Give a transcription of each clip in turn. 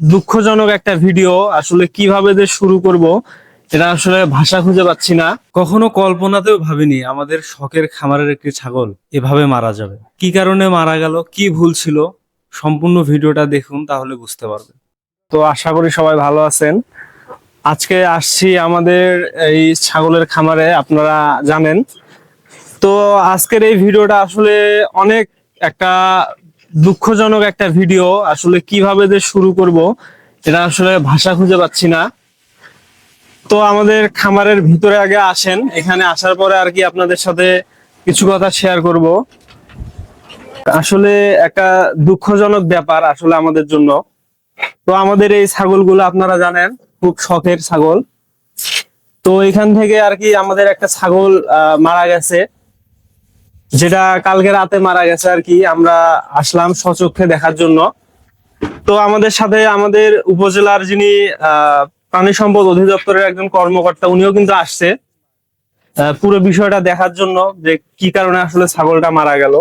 দুঃখজনক একটা ভিডিও, আসলে কীভাবে যে শুরু করব, এটা আসলে ভাষা খুঁজে পাচ্ছি না। কখনো কল্পনাতেও ভাবিনি, আমাদের শখের খামারের একটি ছাগল এভাবে মারা যাবে। কি কারণে মারা গেল, কি ভুল ছিল, সম্পূর্ণ ভিডিওটা দেখুন, তাহলে বুঝতে পারবেন। তো আশা করি সবাই ভালো আছেন। আজকে আসছি আমাদের এই ছাগলের খামারে, আপনারা জানেন। তো আজকের এই ভিডিওটা আসলে অনেক একটা দুঃখজনক একটা ভিডিও। আসলে কীভাবে যে শুরু করব, এটা আসলে ভাষা খুঁজে পাচ্ছি না। তো আমাদের খামারের ভিতরে আগে আসেন। এখানে আসার পরে আর কি আপনাদের সাথে কিছু কথা শেয়ার করব। আসলে একটা দুঃখজনক ব্যাপার আসলে আমাদের জন্য। তো আমাদের এই ছাগলগুলো আপনারা জানেন, খুব শখের ছাগল। তো এখান থেকে আর কি আমাদের একটা ছাগল মারা গেছে। যেটা কালকে রাতে মারা গেছে আর কি, আমরা আসলাম সচক্ষে দেখার জন্য। তো আমাদের সাথে আমাদের উপজেলার যিনি প্রাণী সম্পদ অধিদপ্তরের একজন কর্মকর্তা, উনিও কিন্তু আসছে। পুরো বিষয়টা দেখার জন্য যে কি কারণে আসলে ছাগলটা মারা গেল।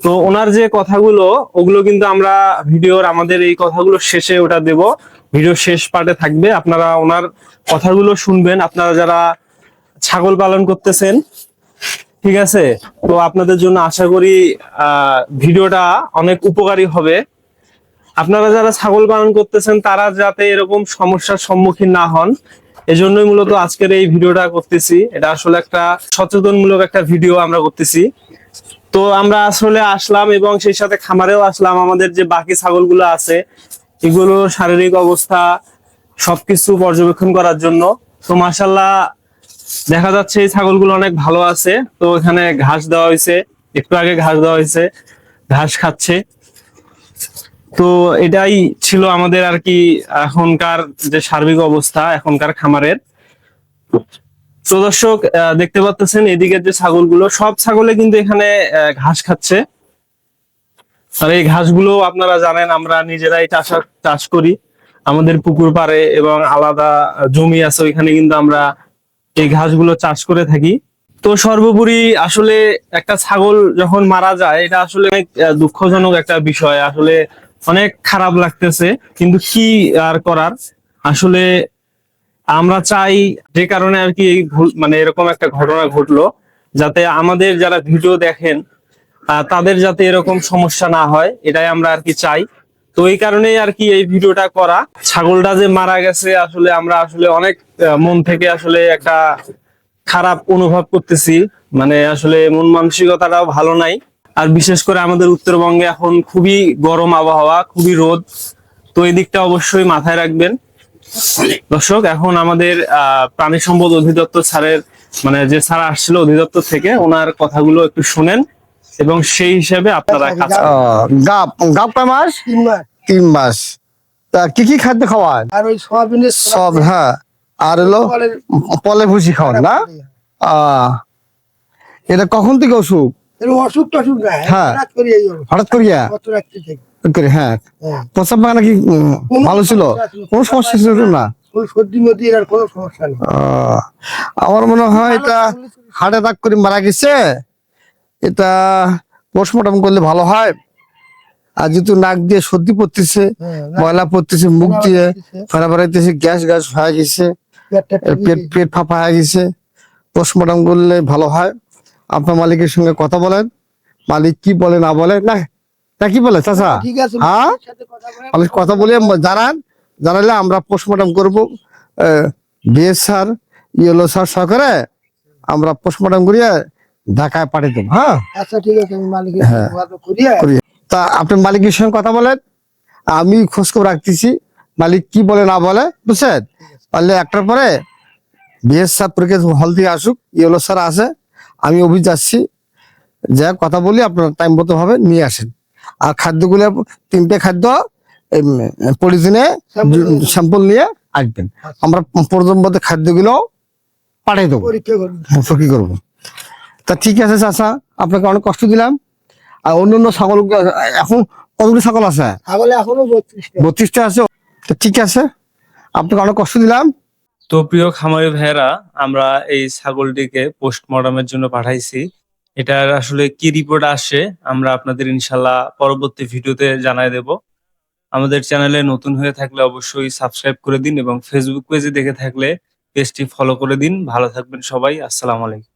তো ওনার যে কথাগুলো, ওগুলো কিন্তু আমরা ভিডিওর, আমাদের এই কথাগুলো শেষে ওটা দেব। ভিডিও শেষ পার্টে থাকবে। আপনারা ওনার কথাগুলো শুনবেন। আপনারা যারা ছাগল পালন করতেছেন ঠিক আছে? তো আপনাদের জন্য আশা করি ভিডিওটা অনেক উপকারী হবে। আপনারা যারা ছাগল পালন করতেছেন, তারা যাতে এরকম সমস্যার সম্মুখীন না হন। এজন্যই মূলত আজকের এই ভিডিওটা করতেছি। এটা আসলে একটা সচেতনমূলক একটা ভিডিও আমরা করতেছি। তো আমরা আসলে আসলাম এবং সেই সাথে খামারেও আসলাম। আমাদের যে বাকি ছাগলগুলো আছে, এগুলোর শারীরিক অবস্থা সবকিছু পর্যবেক্ষণ করার জন্য। তো মাসাল্লাহ দেখা যাচ্ছে এই ছাগলগুলো অনেক ভালো আছে। তো এখানে ঘাস দেওয়া হয়েছে। একটু আগে ঘাস দেওয়া হয়েছে। ঘাস খাচ্ছে। তো এটাই ছিল আমাদের আর কি এখনকার যে সার্বিক অবস্থা, এখনকার খামারের। তো দর্শক দেখতে পাচ্ছেন এদিকের যে ছাগলগুলো, সব ছাগলে কিন্তু এখানে ঘাস খাচ্ছে। আর এই ঘাসগুলো আপনারা জানেন, আমরা নিজেরাই চাষ চাষ করি। আমাদের পুকুর পাড়ে এবং আলাদা জমি আছে, ওইখানে কিন্তু আমরা এই ঘাসগুলো চাষ করে থাকি। তো সর্বোপরি আসলে একটা ছাগল যখন মারা যায়, এটা আসলে অনেক দুঃখজনক একটা বিষয়। আসলে অনেক খারাপ লাগতেছে, কিন্তু কি আর করার? আসলে আমরা চাই যে কারণে আর কি মানে এরকম একটা ঘটনা ঘটলো, যাতে আমাদের যারা ভিডিও দেখেন তাদের যাতে এরকম সমস্যা না হয়, এটাই আমরা আর কি চাই। তো এই কারণেই আর কি এই ভিডিওটা করা। ছাগলটা যে মারা গেছে, আসলে আমরা আসলে অনেক মন থেকে আসলে একটা খারাপ অনুভব করতেছি। মানে আসলে মন মানসিকতাটাও ভালো নাই। আর বিশেষ করে আমাদের উত্তরবঙ্গে এখন খুবই গরম আবহাওয়া, খুবই রোদ। তো এই দিকটা অবশ্যই মাথায় রাখবেন। দর্শক, এখন আমাদের প্রাণী সম্পদ অধিদপ্তর স্যারের মানে যে স্যার আসছিল অধিদপ্তর থেকে, ওনার কথাগুলো একটু শুনেন। এবং সেই হিসাবে আপনারা গাপ গাপ। কয় মাস? তিন মাস। তা কি কি খাদ্য খাওয়ান? আর ওই সোয়াবিনের সব হ্যাঁ। আর হলো পলে ভুসি খাওয়ান না? আহ, এটা কখন থেকে অসুখ? অসুখ টসুখ নাই। হ্যাঁ। হঠাৎ করে হঠাৎ করিয়া? করে হ্যাঁ। হ্যাঁ। প্রস্রাব পায়খানা কি ভালো ছিল? কোনো সমস্যা ছিল না? ওই সর্দি মধ্যে কোনো সমস্যা নেই। আহ, আমার মনে হয় এটা হার্ট অ্যাটাক করে মারা গেছে। এটা পোস্টমর্টম করলে ভালো হয়। আর যেহেতু নাক দিয়ে সর্দি পড়তেছে হ্যাঁ, ময়লা পড়তেছে মুখ দিয়ে ফেরা বেড়াইতেছে গ্যাস গ্যাস হয়ে গেছে পেট পেট ফাঁপা হয়ে গেছে। পোস্টমর্টম করলে ভালো হয়। আপনার মালিকের সঙ্গে কথা বলেন। মালিক কি বলে না বলে না না কি বলে চাচা? হ্যাঁ? মালিক কথা বলে জানান। জানালে আমরা পোস্টমর্টম করব। বিএস স্যার ইয়েলো স্যার সহকারে আমরা পোস্টমর্টম করিয়ে ঢাকায় পাঠিয়ে দেবো। হ্যাঁ। আচ্ছা ঠিক আছে আমি মালিকের হ্যাঁ। কথা করি। তা আপনি মালিকের সঙ্গে কথা বলেন। আমি খোঁজ খবর রাখতেছি। মালিক কি বলে না বলে বুঝছেন? পারলে একটার পরে বিএস স্যার পরীক্ষা হল থেকে আসুক। ইয়েলো স্যার আসে আমি অফিস যাচ্ছি। যা কথা বলি আপনার টাইম মতো ভাবে নিয়ে আসেন। আর খাদ্যগুলো তিনটে খাদ্য পলিথিনে স্যাম্পল নিয়ে আসবেন। আমরা পর্যন্ত খাদ্যগুলো পাঠিয়ে দেবো। পরীক্ষা করব। তো ঠিক আছে চাচা। আপনাকে অনেক কষ্ট দিলাম। আর অন্য অন্য ছাগল এখন কতগুলি ছাগল আছে? ছাগলে এখনও বত্রিশটা। বত্রিশটা আছে। তো ঠিক আছে। আপনাকে অনেক কষ্ট দিলাম। তো প্রিয় খামারি ভাইয়েরা আমরা এই ছাগলটিকে পোস্টমর্টমের জন্য পাঠাইছি। এটার আসলে কি রিপোর্ট আসে আমরা আপনাদের ইনশাল্লাহ পরবর্তী ভিডিওতে জানাই দেব। আমাদের চ্যানেলে নতুন হয়ে থাকলে অবশ্যই সাবস্ক্রাইব করে দিন এবং ফেসবুক পেজে দেখে থাকলে পেজটি ফলো করে দিন। ভালো থাকবেন সবাই। আসসালামু আলাইকুম।